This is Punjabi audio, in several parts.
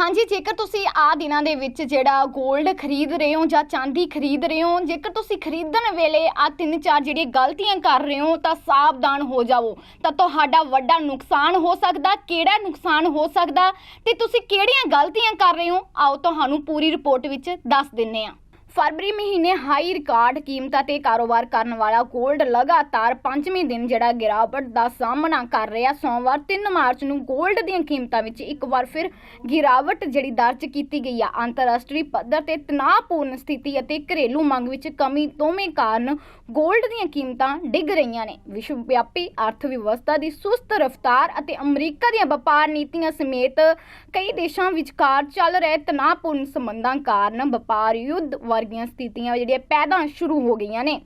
ਹਾਂਜੀ, ਜੇਕਰ ਤੁਸੀਂ ਆ ਦਿਨਾਂ ਦੇ ਵਿੱਚ ਜਿਹੜਾ 골ਡ ਖਰੀਦ ਰਹੇ ਹੋ ਜਾਂ ਚਾਂਦੀ ਖਰੀਦ ਰਹੇ ਹੋ, ਜੇਕਰ ਤੁਸੀਂ ਖਰੀਦਣ ਵੇਲੇ ਆ ਤਿੰਨ ਚਾਰ ਜਿਹੜੀਆਂ ਗਲਤੀਆਂ ਕਰ ਰਹੇ ਹੋ, ਤਾਂ ਸਾਵਧਾਨ ਹੋ ਜਾਵੋ। ਤਾਂ ਤੁਹਾਡਾ ਵੱਡਾ ਨੁਕਸਾਨ ਹੋ ਸਕਦਾ, ਕਿਹੜਾ ਨੁਕਸਾਨ ਹੋ ਸਕਦਾ? ਤੇ ਤੁਸੀਂ ਕਿਹੜੀਆਂ ਗਲਤੀਆਂ ਕਰ ਰਹੇ ਹੋ? ਆਓ, ਤੁਹਾਨੂੰ ਪੂਰੀ ਰਿਪੋਰਟ ਵਿੱਚ ਦੱਸ ਦਿੰਨੇ ਆ ਫਰਵਰੀ ਮਹੀਨੇ ਹਾਈ ਰਿਕਾਰਡ ਕੀਮਤਾਂ ਤੇ ਕਾਰੋਬਾਰ ਕਰਨ ਵਾਲਾ 골ਡ ਲਗਾਤਾਰ ਪੰਜਵੇਂ ਦਿਨ ਜਿਹੜਾ ਗਿਰਾਵਟ ਦਾ ਸਾਹਮਣਾ ਕਰ ਰਿਹਾ। ਸੋਮਵਾਰ 3 ਮਾਰਚ ਨੂੰ 골ਡ ਦੀਆਂ ਕੀਮਤਾਂ ਵਿੱਚ ਇੱਕ ਵਾਰ ਫਿਰ ਗਿਰਾਵਟ ਜਿਹੜੀ ਦਰਜ ਕੀਤੀ ਗਈ ਆ। ਅੰਤਰਰਾਸ਼ਟਰੀ ਪੱਧਰ ਤੇ ਤਣਾਅਪੂਰਨ ਸਥਿਤੀ ਅਤੇ ਘਰੇਲੂ ਮੰਗ ਵਿੱਚ ਕਮੀ ਦੋਵੇਂ ਕਾਰਨ 골ਡ ਦੀਆਂ ਕੀਮਤਾਂ ਡਿੱਗ ਰਹੀਆਂ ਨੇ। ਵਿਸ਼ਵ ਵਿਆਪੀ ਅਰਥ ਵਿਵਸਥਾ ਦੀ ਸੁਸਤ ਰਫ਼ਤਾਰ ਅਤੇ ਅਮਰੀਕਾ ਦੀਆਂ ਵਪਾਰ ਨੀਤੀਆਂ ਸਮੇਤ ਕਈ ਦੇਸ਼ਾਂ ਵਿਚਕਾਰ ਚੱਲ ਰਹੇ ਤਣਾਅਪੂਰਨ ਸੰਬੰਧਾਂ ਕਾਰਨ ਵਪਾਰ ਯੁੱਧ ਵਰਗੀਆਂ ਸਥਿਤੀਆਂ ਜਿਹੜੀਆਂ ਪੈਦਾ ਸ਼ੁਰੂ ਹੋ ਗਈਆਂ ਨੇ।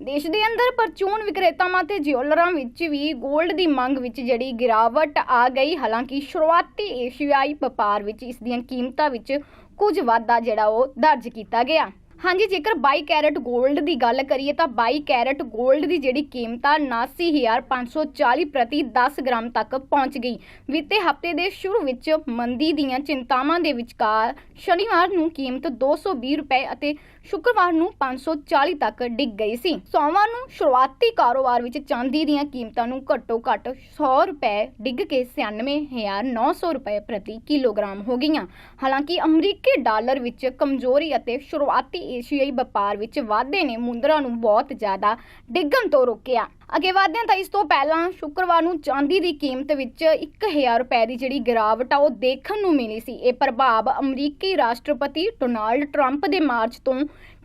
ਦੇਸ਼ ਦੇ ਅੰਦਰ ਪਰਚੂਨ ਵਿਕਰੇਤਾਵਾਂ ਤੇ ਜਿਊਲਰਾਂ ਵਿੱਚ ਵੀ 골ਡ ਦੀ ਮੰਗ ਵਿੱਚ ਜਿਹੜੀ ਗਿਰਾਵਟ ਆ ਗਈ। ਹਾਲਾਂਕਿ ਸ਼ੁਰੂਆਤੀ ਏਸ਼ੀਆਈ ਵਪਾਰ ਵਿੱਚ ਇਸ ਦੀਆਂ ਕੀਮਤਾਂ ਵਿੱਚ ਕੁਝ ਵਾਧਾ ਜਿਹੜਾ ਉਹ ਦਰਜ ਕੀਤਾ ਗਿਆ। ਹਾਂਜੀ, ਜੇਕਰ 22 ਕੈਰਟ 골ਡ ਦੀ ਗੱਲ ਕਰੀਏ ਤਾਂ 22 ਕੈਰਟ 골ਡ ਦੀ ਜਿਹੜੀ ਕੀਮਤ ਆ 79540 ਪ੍ਰਤੀ 10 ਗ੍ਰਾਮ ਤੱਕ ਪਹੁੰਚ ਗਈ। ਬੀਤੇ ਹਫ਼ਤੇ ਦੇ ਸ਼ੁਰੂ ਵਿੱਚ ਮੰਦੀ ਦੀਆਂ ਚਿੰਤਾਵਾਂ ਦੇ ਵਿਚਕਾਰ ਸ਼ਨੀਵਾਰ ਨੂੰ ਕੀਮਤ 220 ਰੁਪਏ ਅਤੇ ਸ਼ੁੱਕਰਵਾਰ ਨੂੰ 540 ਤੱਕ ਡਿੱਗ ਗਈ ਸੀ। ਸੋਮਵਾਰ ਨੂੰ ਸ਼ੁਰੂਆਤੀ ਕਾਰੋਬਾਰ ਵਿੱਚ ਚਾਂਦੀ ਦੀਆਂ ਕੀਮਤਾਂ ਨੂੰ ਘੱਟੋ ਘੱਟ 100 ਰੁਪਏ ਡਿੱਗ ਕੇ 96900 ਰੁਪਏ ਪ੍ਰਤੀ ਕਿਲੋਗ੍ਰਾਮ ਹੋ ਗਈਆਂ। ਹਾਲਾਂਕਿ ਅਮਰੀਕੀ ਡਾਲਰ ਵਿੱਚ ਕਮਜ਼ੋਰੀ ਅਤੇ ਸ਼ੁਰੂਆਤੀ ਏਸ਼ੀਆਈ ਵਪਾਰ ਵਿੱਚ ਵਾਧੇ ਨੇ ਮੁੰਦਰਾ ਨੂੰ ਬਹੁਤ ਜ਼ਿਆਦਾ ਡਿੱਗਣ ਤੋਂ ਰੋਕਿਆ। ਅੱਗੇ ਵਧਦੇ ਹਾਂ ਤਾਂ ਇਸ ਤੋਂ ਪਹਿਲਾਂ ਸ਼ੁੱਕਰਵਾਰ ਨੂੰ ਚਾਂਦੀ ਦੀ ਕੀਮਤ ਵਿੱਚ 1000 ਰੁਪਏ ਦੀ ਜਿਹੜੀ ਗਿਰਾਵਟ ਆ, ਉਹ ਦੇਖਣ ਨੂੰ ਮਿਲੀ ਸੀ। ਇਹ ਪ੍ਰਭਾਵ ਅਮਰੀਕੀ ਰਾਸ਼ਟਰਪਤੀ ਡੋਨਾਲਡ ਟਰੰਪ ਦੇ ਮਾਰਚ ਤੋਂ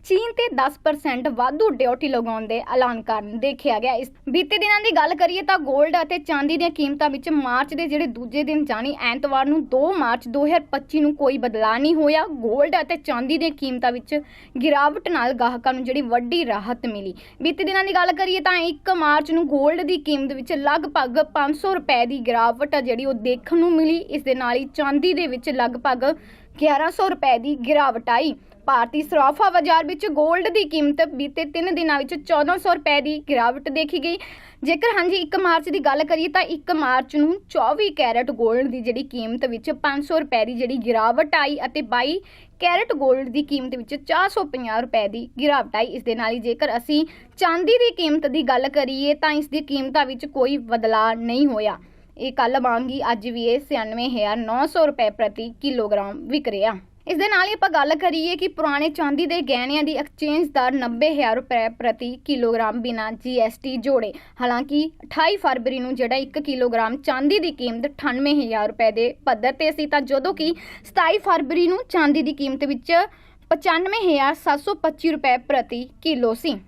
ਚੀਨ ਤੇ 10% ਵਾਧੂ ਡਿਊਟੀ ਲਗਾਉਣ ਦੇ ਐਲਾਨ ਕਰਨ ਦੇਖਿਆ ਗਿਆ। ਇਸ ਬੀਤੇ ਦਿਨਾਂ ਦੀ ਗੱਲ ਕਰੀਏ ਤਾਂ 골ਡ ਅਤੇ ਚਾਂਦੀ ਦੀਆਂ ਕੀਮਤਾਂ ਵਿੱਚ ਮਾਰਚ ਦੇ ਜਿਹੜੇ ਦੂਜੇ ਦਿਨ ਜਾਨੀ ਐਤਵਾਰ ਨੂੰ 2 ਮਾਰਚ 2025 ਨੂੰ ਕੋਈ ਬਦਲਾਅ ਨਹੀਂ ਹੋਇਆ। 골ਡ ਅਤੇ ਚਾਂਦੀ ਦੀਆਂ ਕੀਮਤਾਂ ਵਿੱਚ ਗਿਰਾਵਟ ਨਾਲ ਗਾਹਕਾਂ ਨੂੰ ਜਿਹੜੀ ਵੱਡੀ ਰਾਹਤ ਮਿਲੀ। ਬੀਤੇ ਦਿਨਾਂ ਦੀ ਗੱਲ ਕਰੀਏ ਤਾਂ 1 ਮਾਰਚ ਨੂੰ 골ਡ ਦੀ ਕੀਮਤ ਵਿੱਚ ਲਗਭਗ 500 ਰੁਪਏ ਦੀ ਗਿਰਾਵਟ ਆ ਜਿਹੜੀ ਉਹ ਦੇਖਣ ਨੂੰ ਮਿਲੀ। ਇਸ ਦੇ ਨਾਲ ਹੀ ਚਾਂਦੀ ਦੇ ਵਿੱਚ ਲਗਭਗ 1100 ਰੁਪਏ ਦੀ ਗਿਰਾਵਟ ਆਈ। ਭਾਰਤੀ ਸਰਾਫਾ ਬਾਜ਼ਾਰ ਵਿੱਚ 골ਡ ਦੀ ਕੀਮਤ ਬੀਤੇ 3 ਦਿਨਾਂ ਵਿੱਚ 1400 ਰੁਪਏ ਦੀ ਗਿਰਾਵਟ ਦੇਖੀ ਗਈ। ਜੇਕਰ ਹਾਂਜੀ 1 ਮਾਰਚ ਦੀ ਗੱਲ ਕਰੀਏ ਤਾਂ 1 ਮਾਰਚ ਨੂੰ 24 ਕੈਰਟ 골ਡ ਦੀ ਜਿਹੜੀ ਕੀਮਤ ਵਿੱਚ 500 ਰੁਪਏ ਦੀ ਜਿਹੜੀ ਗਿਰਾਵਟ ਆਈ ਅਤੇ 22 ਕੈਰਟ 골ਡ ਦੀ ਕੀਮਤ ਵਿੱਚ 450 ਰੁਪਏ ਦੀ ਗਿਰਾਵਟ ਆਈ। ਇਸ ਦੇ ਨਾਲ ਹੀ ਜੇਕਰ ਅਸੀਂ ਚਾਂਦੀ ਦੀ ਕੀਮਤ ਦੀ ਗੱਲ ਕਰੀਏ ਤਾਂ ਇਸ ਦੀ ਕੀਮਤਾਂ ਵਿੱਚ ਕੋਈ ਬਦਲਾਅ ਨਹੀਂ ਹੋਇਆ। ਇਹ ਕੱਲ ਵਾਂਗੀ ਅੱਜ ਵੀ ਇਹ 96900 ਰੁਪਏ ਪ੍ਰਤੀ ਕਿਲੋਗ੍ਰਾਮ ਵਿਕ ਰਿਹਾ। ਇਸ ਦੇ ਨਾਲ ਹੀ ਆਪਾਂ ਗੱਲ ਕਰੀਏ ਕਿ ਪੁਰਾਣੇ ਚਾਂਦੀ ਦੇ ਗਹਿਣਿਆਂ ਦੀ ਐਕਸਚੇਂਜ ਦਰ 90000 ਰੁਪਏ ਪ੍ਰਤੀ ਕਿਲੋਗ੍ਰਾਮ ਬਿਨਾਂ GST ਜੋੜੇ। ਹਾਲਾਂਕਿ 28 ਫਰਵਰੀ ਨੂੰ ਜਿਹੜਾ 1 ਕਿਲੋਗ੍ਰਾਮ ਚਾਂਦੀ ਦੀ ਕੀਮਤ 98000 ਰੁਪਏ ਦੇ ਪੱਧਰ ਤੇ ਸੀ, ਤਾਂ ਜਦੋਂ ਕਿ 27 ਫਰਵਰੀ ਨੂੰ ਚਾਂਦੀ ਦੀ ਕੀਮਤ ਵਿੱਚ 95725 ਰੁਪਏ ਪ੍ਰਤੀ ਕਿਲੋ ਸੀ।